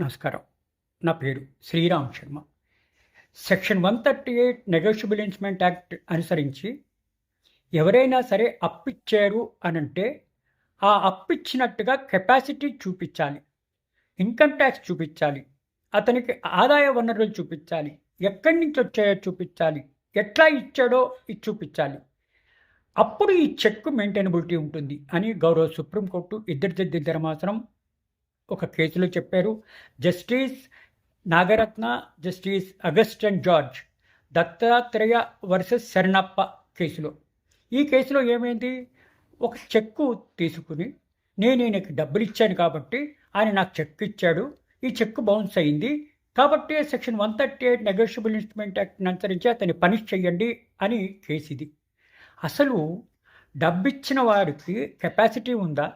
నమస్కారం. నా పేరు Sriram Sharma. Section one thirty eight negotiable instrument act అనుసరించి ఎవరైనా సరే అప్పిచ్చారు అని అంటే ఆ అప్పిచ్చినట్టుగా కెపాసిటీ చూపించాలి. ఇన్కమ్ ట్యాక్స్ చూపించాలి. అతనికి ఆదాయ వనరులు చూపించాలి. ఎక్కడి నుంచి వచ్చాయో చూపించాలి. ఎట్లా ఇచ్చాడో ఇది చూపించాలి. అప్పుడు ఈ చెక్ మెయింటైనబిలిటీ ఉంటుంది అని గౌరవ సుప్రీంకోర్టు ఇద్దరు జడ్జి ధర్మాసనం ఒక కేసులో చెప్పారు. Justice Nagarathna justice Augustine George Dattatreya versus Sharanappa కేసులో. ఈ కేసులో ఏమైంది? ఒక చెక్కు తీసుకుని నేను ఈయనకి డబ్బులు ఇచ్చాను కాబట్టి ఆయన నాకు చెక్ ఇచ్చాడు. ఈ చెక్ బౌన్స్ అయింది. కాబట్టి section one thirty eight negotiable instrument యాక్ట్ని అనుసరించి అతన్ని పనిష్ చేయండి అని కేసు ఇది. అసలు డబ్బిచ్చిన వారికి కెపాసిటీ ఉందా?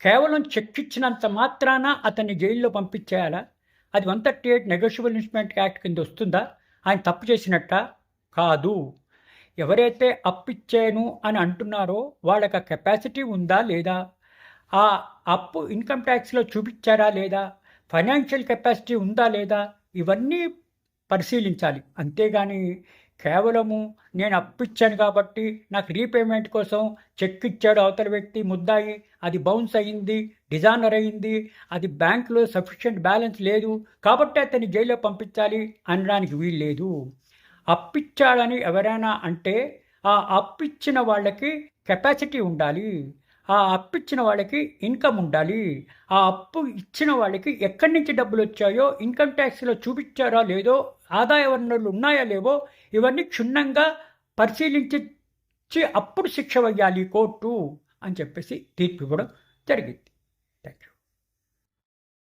కేవలం చెక్ ఇచ్చినంత మాత్రాన అతన్ని జైల్లో పంపించేయాలా? అది one thirty eight negotiable instrument act కింద వస్తుందా? ఆయన తప్పు చేసినట్ట? కాదు. ఎవరైతే అప్పిచ్చాను అని అంటున్నారో వాళ్ళకి కెపాసిటీ ఉందా లేదా? ఆ అప్పు ఇన్కమ్ ట్యాక్స్లో చూపించారా లేదా? ఫైనాన్షియల్ కెపాసిటీ ఉందా లేదా? ఇవన్నీ పరిశీలించాలి. అంతేగాని కేవలము నేను అప్పిచ్చాను కాబట్టి నాకు రీపేమెంట్ కోసం చెక్ ఇచ్చాడు అవతల వ్యక్తి ముద్దాయి. అది బౌన్స్ అయ్యింది డిజానర్ అయ్యింది అది బ్యాంకులో సఫిషియెంట్ బ్యాలెన్స్ లేదు కాబట్టి అతన్ని జైల్లో పంపించాలి అనడానికి వీల్లేదు. అప్పిచ్చాడని ఎవరైనా అంటే ఆ అప్పిచ్చిన వాళ్ళకి కెపాసిటీ ఉండాలి. ఆ అప్పు ఇచ్చిన వాళ్ళకి ఇన్కమ్ ఉండాలి. ఆ అప్పు ఇచ్చిన వాళ్ళకి ఎక్కడి నుంచి డబ్బులు వచ్చాయో ఇన్కమ్ ట్యాక్స్లో చూపించారా లేదో ఆదాయ వనరులు ఉన్నాయా లేవో ఇవన్నీ క్షుణ్ణంగా పరిశీలించి అప్పుడు శిక్ష వేయాలి కోర్టు అని చెప్పేసి తీర్పు ఇవ్వడం జరిగింది. Thank you